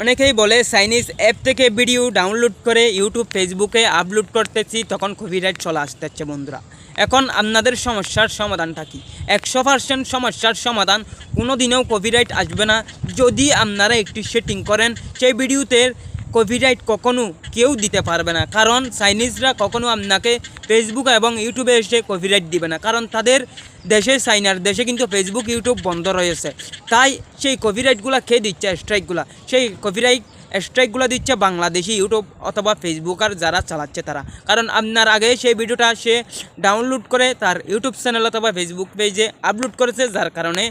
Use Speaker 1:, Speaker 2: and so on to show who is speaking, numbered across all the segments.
Speaker 1: অনেকেই বলে, Chinese app থেকে ভিডিও ডাউনলোড করে ইউটিউব ফেসবুকে আপলোড করতেছি, তখন কপিরাইট চলে আসতেছে বন্ধুরা। এখন আপনাদের সমস্যার সমাধানটা কি? একশো পার্সেন্ট সমস্যার সমাধান কোনো দিনেও কপিরাইট আসবে না। যদি আপনারা একটি সেটিং করেন, সেই ভিডিওতে কপিরাইট কখনো কেউ দিতে পারবে না। কারণ চাইনিজরা কখনো আপনাকে ফেসবুক এবং ইউটিউবে এসে কপিরাইট দিবে না। কারণ তাদের দেশে চাইনার দেশে কিন্তু ফেসবুক ইউটিউব বন্ধ রয়েছে। তাই সেই কপিরাইটগুলো খেয়ে দিচ্ছে স্ট্রাইকগুলো সেই কপিরাইট স্ট্রাইকগুলো দিচ্ছে বাংলাদেশি ইউটিউব অথবা ফেসবুক আর যারা চালাচ্ছে তারা। কারণ আপনার আগে সেই ভিডিওটা সে ডাউনলোড করে তার ইউটিউব চ্যানেল অথবা ফেসবুক পেজে আপলোড করেছে। যার কারণে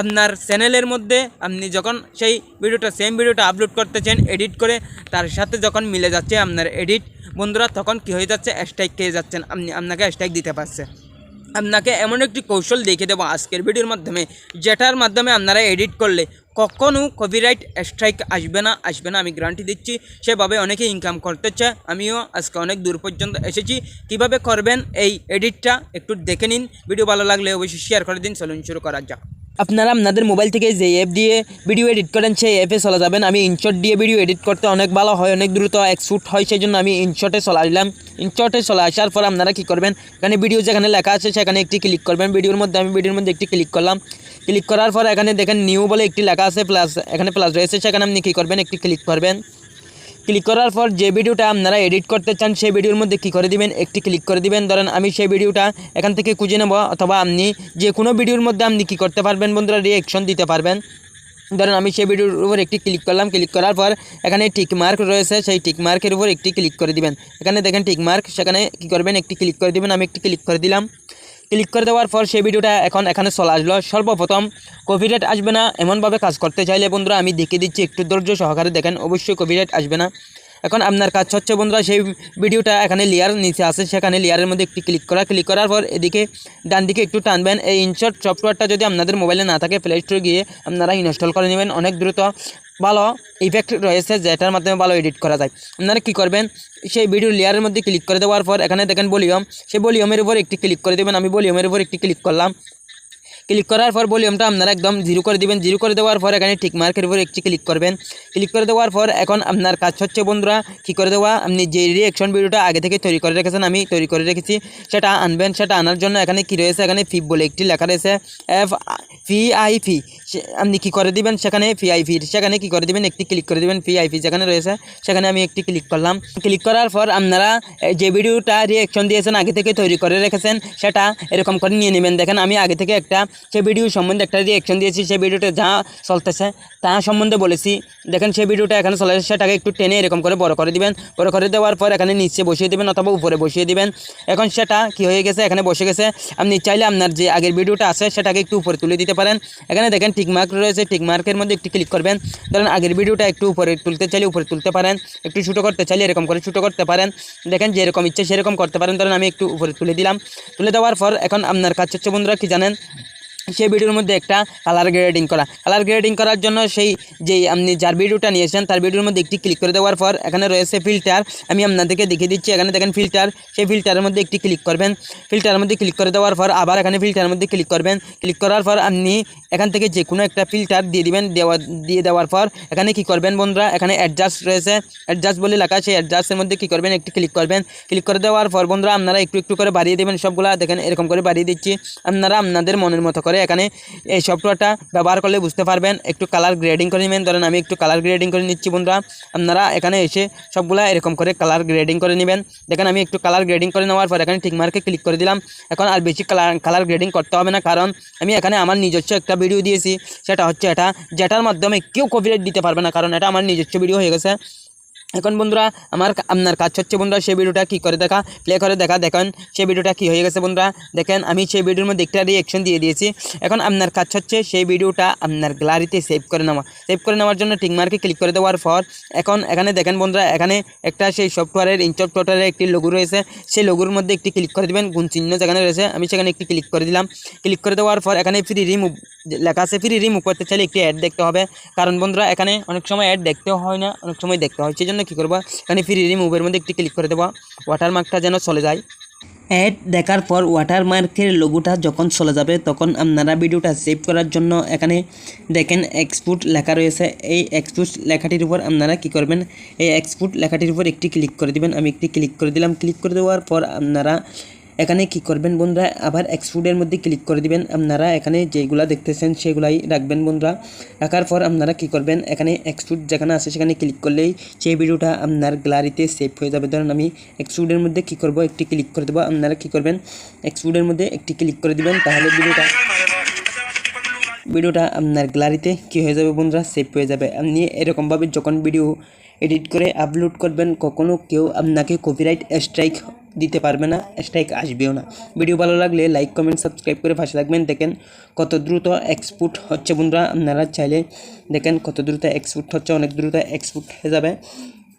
Speaker 1: আপনার চ্যানেলের মধ্যে আপনি যখন সেই ভিডিওটা সেম ভিডিওটা আপলোড করতেছেন এডিট করে তার সাথে যখন মিলে যাচ্ছে আপনার এডিট বন্ধুরা তখন কী হয়ে যাচ্ছে? স্ট্রাইক খেয়ে যাচ্ছেন। আপনি, আপনাকে স্ট্রাইক দিতে পারছে। আপনাকে এমন একটি কৌশল দেখে দেবো আজকের ভিডিওর মাধ্যমে, যেটার মাধ্যমে আপনারা এডিট করলে কখনও কপিরাইট স্ট্রাইক আসবে না আসবে না, আমি গ্যারান্টি দিচ্ছি। সেভাবে অনেকে ইনকাম করতে চায়। আমিও আজকে অনেক দূর পর্যন্ত এসেছি। কীভাবে করবেন এই এডিটটা একটু দেখে নিন। ভিডিও ভালো লাগলে অবশ্যই শেয়ার করে দিন। চলুন শুরু করা যাক। আপনারা আপনাদের মোবাইল থেকে যে অ্যাপ দিয়ে ভিডিও এডিট করেন, সেই অ্যাপে চলে যাবেন। আমি ইনশট দিয়ে ভিডিও এডিট করতে অনেক ভালো হয়, অনেক দ্রুত এক শ্যুট হয় সেই জন্য আমি ইনশটে চলে আসলাম। ইনশটে চলে আসার পর আপনারা কী করবেন? এখানে ভিডিও যেখানে লেখা আছে, সেখানে একটি ক্লিক করবেন। ভিডিওর মধ্যে আমি ভিডিওর মধ্যে একটি ক্লিক করলাম। ক্লিক করার পর এখানে দেখেন নিউ বলে একটি লেখা আছে প্লাস এখানে প্লাস রয়েছে, সেখানে আপনি কী করবেন? একটি ক্লিক করবেন। ক্লিক করার পর যে ভিডিওটা আপনারা এডিট করতে চান, সেই ভিডিওর মধ্যে কী করে দিবেন? একটি ক্লিক করে দিবেন। ধরেন আমি সেই ভিডিওটা এখান থেকে খুঁজে নেব, অথবা আপনি যে কোনো ভিডিওর মধ্যে আপনি কী করতে পারবেন বন্ধুরা? রিয়েকশন দিতে পারবেন। ধরেন আমি সেই ভিডিওর উপর একটি ক্লিক করলাম। ক্লিক করার পর এখানে টিক মার্ক রয়েছে। সেই টিক মার্কের উপর একটি ক্লিক করে দিবেন। এখানে দেখেন টিক মার্ক সেখানে কী করবেন? একটি ক্লিক করে দিবেন। আমি একটি ক্লিক করে দিলাম। ক্লিক করে দেওয়ার পর সেই ভিডিওটা এখন এখানে চলে আসলো। সর্বপ্রথম কপিরাইট আসবে না, এমনভাবে কাজ করতে চাইলে বন্ধুরা, আমি দেখিয়ে দিচ্ছি, একটু ধৈর্য সহকারে দেখেন, অবশ্যই কপিরাইট আসবে না। এখন আপনার কাজ হচ্ছে বন্ধুরা, সেই ভিডিওটা এখানে লেয়ার নিচে আছে, সেখানে লেয়ারের মধ্যে একটি ক্লিক করা ক্লিক করার পর এদিকে ডান দিকে একটু টানবেন, এই ইনশর্ট সফটওয়্যারটা যদি আপনাদের মোবাইলে না থাকে প্লে স্টোরে গিয়ে আপনারা ইনস্টল করে নেবেন, অনেক দ্রুত ভালো ইফেক্ট রয়েছে, যেটার মাধ্যমে ভালো এডিট করা যায়। আপনারা কী করবেন, সেই ভিডিও লেয়ারের মধ্যে ক্লিক করে দেওয়ার পর, এখানে দেখেন ভলিউম সেই ভলিউমের উপর একটি ক্লিক করে দেবেন, আমি ভলিউমের উপর একটি ক্লিক করলাম ক্লিক করার পর ভলিউমটা আপনারা একদম জিরো করে দিবেন। জিরো করে দেওয়ার পর এখানে ঠিক মার্কের উপর একটি ক্লিক করবেন। ক্লিক করে দেওয়ার পর এখন আপনার কাজ হচ্ছে বন্ধুরা, কী করে দেওয়া? আপনি যে রিয়েকশন ভিডিওটা আগে থেকে তৈরি করে রেখেছেন, আমি তৈরি করে রেখেছি। সেটা আনবেন, সেটা আনার জন্য এখানে কী রয়েছে? এখানে ফি বলে একটি লেখা রয়েছে এফ ফি আই ফি আপনি কী করে দিবেন? সেখানে ফি সেখানে কী করে দিবেন? একটি ক্লিক করে দিবেন ফি আই ফি যেখানে রয়েছে। সেখানে আমি একটি ক্লিক করলাম। ক্লিক করার পর আপনারা যে ভিডিওটা রিয়েকশন দিয়েছেন, আগে থেকে তৈরি করে রেখেছেন, সেটা এরকম করে নিয়ে নেবেন। দেখেন, আমি আগে থেকে একটা, সে ভিডিও সম্বন্ধে একটা রিয়েকশন দিয়েছি। সেই ভিডিওটা যা চলতেছে, তা সম্বন্ধে বলেছি। দেখেন সেই ভিডিওটা এখানে চলে সেটাকে একটু টেনে এরকম করে বড় করে দিবেন। বড় করে দেওয়ার পর এখানে নিচে বসিয়ে দেবেন অথবা উপরে বসিয়ে দিবেন। এখন সেটা কি হয়ে গেছে? এখানে বসে গেছে। আপনি চাইলে আপনার যে আগের ভিডিওটা আছে, সেটাকে একটু উপরে তুলে দিতে পারেন। এখানে দেখেন টিকমার্ক রয়েছে টিকমার্কের মধ্যে একটি ক্লিক করবেন। ধরেন আগের ভিডিওটা একটু উপরে তুলতে চাইলে উপরে তুলতে পারেন, একটু ছোটো করতে চাইলে এরকম করে ছোটো করতে পারেন। দেখেন যেরকম ইচ্ছে সেরকম করতে পারেন। ধরেন আমি একটু উপরে তুলে দিলাম। তুলে দেওয়ার পর এখন আপনার কাছে বন্ধুরা কি জানেন? সেই ভিডিওর মধ্যে একটা কালার গ্রেডিং করা। কালার গ্রেডিং করার জন্য সেই যেই আপনি যার ভিডিওটা নিয়েছেন, তার ভিডিওর মধ্যে একটি ক্লিক করে দেওয়ার পর এখানে রয়েছে ফিল্টার আমি আপনাদেরকে দেখিয়ে দিচ্ছি, এখানে দেখেন ফিল্টার সেই ফিল্টারের মধ্যে একটি ক্লিক করবেন। ফিল্টারের মধ্যে ক্লিক করে দেওয়ার পর আবার এখানে ফিল্টারের মধ্যে ক্লিক করবেন। ক্লিক করার পর আপনি এখান থেকে যে কোনো একটা ফিল্টার দিয়ে দিবেন, দেওয়া, দিয়ে দেওয়ার পর এখানে কি করবেন বন্ধুরা? এখানে অ্যাডজাস্ট রয়েছে। অ্যাডজাস্ট বলে লেখা সেই অ্যাডজাস্টের মধ্যে কী করবেন? একটি ক্লিক করবেন। ক্লিক করে দেওয়ার পর বন্ধুরা, আপনারা একটু একটু করে বাড়িয়ে দেবেন সবগুলা। দেখেন এরকম করে বাড়িয়ে দিচ্ছি। আপনারা আপনাদের মনের মতো করে এখানে এই সফটওয়্যারটা ব্যবহার করলে বুঝতে পারবেন। একটু কালার গ্রেডিং করে নেবেন। ধরেন আমি একটু কালার গ্রেডিং করে নিচ্ছি বন্ধুরা। আপনারা এখানে এসে সবগুলা এরকম করে কালার গ্রেডিং করে নেবেন। দেখেন আমি একটু কালার গ্রেডিং করে নেওয়ার পর এখানে মার্কে ক্লিক করে দিলাম। এখন আর বেশি কালার কালার গ্রেডিং করতে হবে না। কারণ আমি এখানে আমার নিজস্ব একটা ভিডিও দিয়েছি। সেটা হচ্ছে এটা, যেটার মাধ্যমে কেউ কপিরাইট দিতে পারবে না। কারণ এটা আমার নিজস্ব ভিডিও হয়ে গেছে। এখন বন্ধুরা, আমার আপনার কাজ হচ্ছে বন্ধুরা, সেই ভিডিওটা কী করে দেখা? প্লে করে দেখা, দেখেন সেই ভিডিওটা কী হয়ে গেছে বন্ধুরা। দেখেন, আমি সেই ভিডিওর মধ্যে একটা রিয়েকশন দিয়ে দিয়েছি। এখন আপনার কাজ হচ্ছে সেই ভিডিওটা আপনার গ্যালারিতে সেভ করে নেওয়া। সেভ করে নেওয়ার জন্য টিকমার্কে ক্লিক করে দেওয়ার পর, এখন এখানে দেখেন বন্ধুরা, এখানে একটা সেই সফটওয়্যারের ইনস্টল সফটওয়্যারের একটি লোগো রয়েছে। সেই লোগোর মধ্যে একটি ক্লিক করে দেবেন, গুণ চিহ্ন যেখানে রয়েছে, আমি সেখানে একটি ক্লিক করে দিলাম। ক্লিক করে দেওয়ার পর, এখানে ফ্রি রিমুভ লেখা আছে ফ্রি রিমুভ করতে চাইলে একটি অ্যাড দেখতে হবে। কারণ বন্ধুরা, এখানে অনেক সময় অ্যাড দেখতেও হয় না, অনেক সময় দেখতে হয় সেই জন্য কী করব? এখানে ফ্রি রিমুভের মধ্যে একটি ক্লিক করে দেবো। ওয়াটারমার্কটা যেন চলে যায়। অ্যাড দেখার পর ওয়াটারমার্কের লোগোটা যখন চলে যাবে, তখন আপনারা ভিডিওটা সেভ করার জন্য এখানে দেখেন এক্সপোর্ট লেখা রয়েছে। এই এক্সপোর্ট লেখাটির উপর আপনারা কি করবেন? এই এক্সপোর্ট লেখাটির উপর একটি ক্লিক করে দিবেন। আমি একটি ক্লিক করে দিলাম। ক্লিক করে দেওয়ার পর আপনারা এখানে কি করবেন বন্ধুরা? আবার এক্সপোর্টের মধ্যে ক্লিক করে দিবেন। আপনারা এখানে যেগুলা দেখতেছেন, সেগুলাই রাখবেন বন্ধুরা। রাখার পর আপনারা কি করবেন? এখানে এক্সপোর্ট যেখানে আছে, সেখানে ক্লিক করলেই সেই ভিডিওটা আপনার গ্যালারিতে সেভ হয়ে যাবে। ধরুন আমি এক্সপোর্টের মধ্যে কি করব? একটি ক্লিক করে দেবো। আপনারা কি করবেন? এক্সপোর্টের মধ্যে একটি ক্লিক করে দিবেন। তাহলে ভিডিওটা ভিডিওটা আপনার গ্যালারিতে কী হয়ে যাবে বন্ধুরা? সেভ হয়ে যাবে। আপনি এরকমভাবে যখন ভিডিও এডিট করে আপলোড করবেন কখনও কেউ আপনাকে কপিরাইট স্ট্রাইক দিতে পারবে না স্ট্রাইক আসবেও না। ভিডিও ভালো লাগলে লাইক কমেন্ট সাবস্ক্রাইব করে পাশে থাকবেন। দেখেন কত দ্রুত এক্সপোর্ট হচ্ছে বন্ধুরা, আপনারা চাইলে দেখেন কত দ্রুত এক্সপোর্ট হচ্ছে, অনেক দ্রুত এক্সপোর্ট হয়ে যাবে।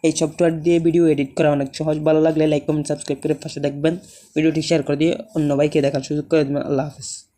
Speaker 1: এই সফটওয়্যার দিয়ে ভিডিও এডিট করা অনেক সহজ। ভালো লাগলে লাইক কমেন্ট সাবস্ক্রাইব করে পাশে দেখবেন ভিডিওটি শেয়ার করে দিয়ে অন্য ভাইকে দেখার সুযোগ করে দেবেন। আল্লাহ হাফিজ।